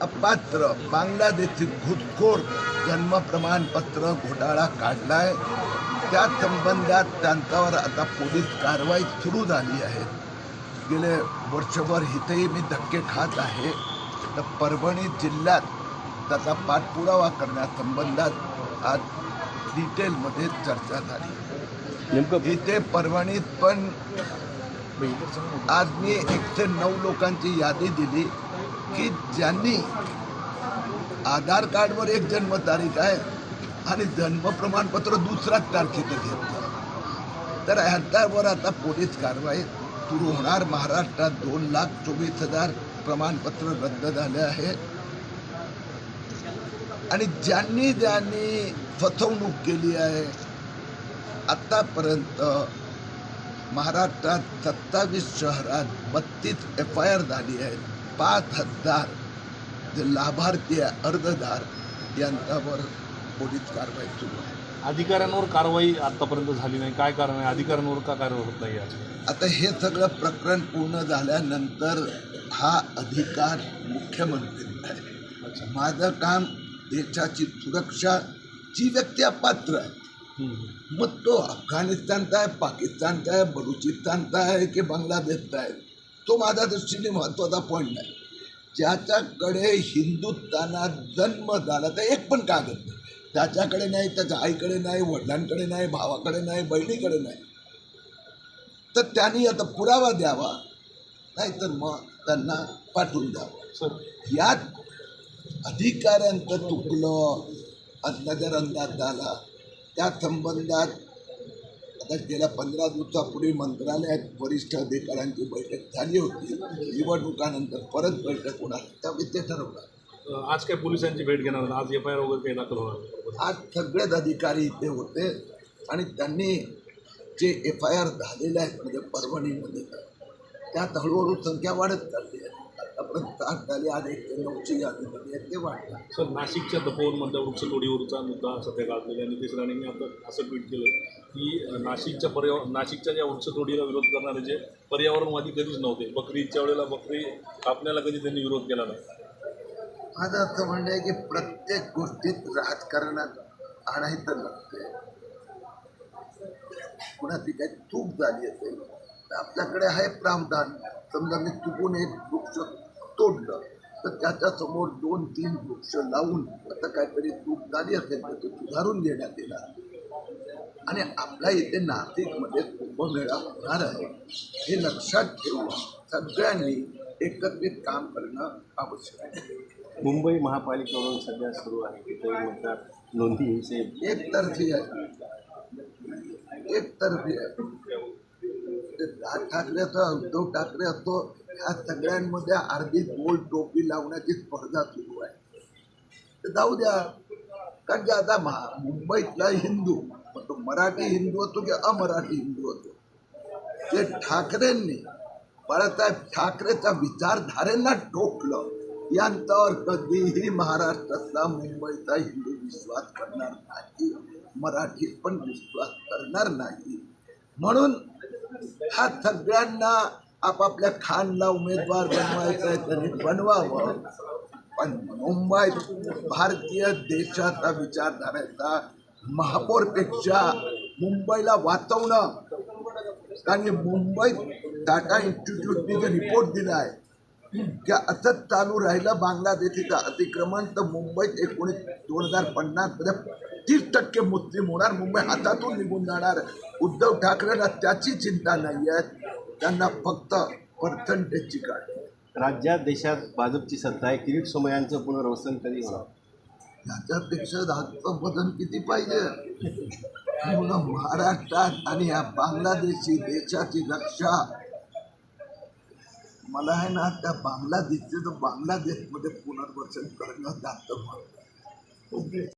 अपात्र बांगलादेशची घुसखोर जन्म प्रमाणपत्र घोटाळा काढलाय. त्या संबंधात त्यांच्यावर आता पोलीस कारवाई सुरू झाली आहे. गेले वर्षभर इथेही मी धक्के खात आहे. तर परभणी जिल्ह्यात त्याचा पाठपुरावा करण्यासंबंधात आज डिटेलमध्ये चर्चा झाली. नेमकं इथे परभणीत पण आज मी एकशे नऊ लोकांची यादी दिली. की ज्यांनी आधार कार्डवर एक जन्मतारीख आहे आणि जन्म प्रमाणपत्र दुसऱ्याच तारखेचं घेतलं. तर ह्याच्यावर आता पोलीस कारवाई सुरू होणार. महाराष्ट्रात दोन लाख चोवीस हजार प्रमाणपत्र रद्द झाले आहे. आणि ज्यांनी ज्यांनी फसवणूक केली आहे आत्तापर्यंत महाराष्ट्रात सत्तावीस शहरात बत्तीस एफ आय आर झाली आहेत पाच हजार जे लाभार्थी आहे अर्जदार यांच्यावर पोलीस कारवाई सुरू आहे. अधिकाऱ्यांवर कारवाई आतापर्यंत झाली नाही. काय कारण आहे? अधिकाऱ्यांवर का कारवाई होत नाही आज? आता हे सगळं प्रकरण पूर्ण झाल्यानंतर हा अधिकार मुख्यमंत्र्यांचा आहे. माझं काम देशाची सुरक्षा जी व्यक्ती अपात्र आहे. मग तो अफगाणिस्तानचा आहे पाकिस्तानचा आहे बलुचिस्तानचा आहे की बांगलादेशचा आहे? तो माझ्या दृष्टीने महत्त्वाचा पॉईंट नाही. ज्याच्याकडे हिंदुस्थानात जन्म झाला तर एक पण कागद नाही. त्याच्याकडे नाही त्याच्या आईकडे नाही वडिलांकडे नाही भावाकडे नाही बहिणीकडे नाही. तर त्यांनी आता पुरावा द्यावा नाहीतर मग त्यांना पाठवून द्यावं. सर. यात अधिकाऱ्यांचं चुकलं आज नजर अंदाज झाला त्या संबंधात आता गेल्या पंधरा दिवसापूर्वी मंत्रालयात वरिष्ठ अधिकाऱ्यांची बैठक झाली होती. निवडणुकानंतर परत बैठक होणार त्यावेळी ते ठरवलं आज काय पोलिसांची भेट घेणार? आज एफ आय आर वगैरे काही दाखल होणार आज सगळेच अधिकारी इथे होते आणि त्यांनी जे एफ आय आर झालेले आहेत म्हणजे परभणीमध्ये त्यात हळूहळू संख्या वाढत चालली. आतापर्यंत ते नऊची यादी झाली आहे ते वाढलं सर नाशिकच्या तपोवनमधल्या वृक्षतोडीवरचा मुद्दा सध्या गाजलेला आहे. नितेश राणेंनी आता असं ट्विट केलं की नाशिकच्या पर्याव नाशिकच्या ज्या वृक्षतोडीला विरोध करणारे जे पर्यावरणवादी कधीच नव्हते. बकरी ईदच्या वेळेला बकरी कापण्याला कधी त्यांनी विरोध केला नाही. माझं असं म्हणणं आहे की प्रत्येक गोष्टीत राजकारणात आणायचं नसते कुणाची काही चूक झाली असेल तर आपल्याकडे आहे प्रावधान. समजा मी चुकून एक वृक्ष तोडलं तर त्याच्यासमोर दोन तीन वृक्ष लावून आता काहीतरी चूक झाली असेल तर ते सुधारून घेण्यात येणार. आणि आपल्या इथे नाशिकमध्ये कुंभमेळा होणार आहे. हे लक्षात ठेवून सगळ्यांनी एकत्रित काम करणं आवश्यक आहे. मुंबई महापालिकेकडून सध्या सुरू आहे. काही मतदार नोंदणीविषयी एकतर्फी आहे. एकतर्फी आहे. राज ठाकरे असो उद्धव ठाकरे असो ह्या सगळ्यांमध्ये अर्धी गोल टोपी लावण्याची स्पर्धा सुरू आहे. ते जाऊ द्या. कारण की आता महा मुंबईतला हिंदू मग तो मराठी हिंदू होतो की अमराठी हिंदू होतो ते ठाकरेंनी बाळासाहेब ठाकरेच्या विचारधारेंना टोकलं यांच्यावर कधीही महाराष्ट्रातला मुंबईचा हिंदू विश्वास करणार नाही. मराठी पण विश्वास करणार नाही. म्हणून हा सगळ्यांना आपापल्या खानला उमेदवार बनवायचा आहे त्यांनी बनवावं. पण मुंबईत भारतीय देशाचा विचारधाराचा महापौरपेक्षा मुंबईला वाचवणं. कारण मुंबईत टाटा इन्स्टिट्यूटने जे रिपोर्ट दिला आहे की असंच चालू राहिलं. बांगलादेशीचं अतिक्रमण. तर मुंबईत एकोणीस दोन हजार पन्नासमध्ये तीस टक्के मुस्लिम होणार. मुंबई हातातून निघून जाणार. उद्धव ठाकरेंना त्याची चिंता नाही आहे. त्यांना फक्त पर्सेंटेजची आहे. राज्यात देशात भाजपची सत्ता आहे. किरीट सोमय्यांचं पुनर्वसन कधी होणार? याच्यापेक्षा धाकचं बदल किती पाहिजे? महाराष्ट्रात आणि या बांगलादेशी देशाची रक्षा मला आहे ना त्या बांगलादेशचे तर बांगलादेशमध्ये पुनर्वसन करणं जास्त ओके.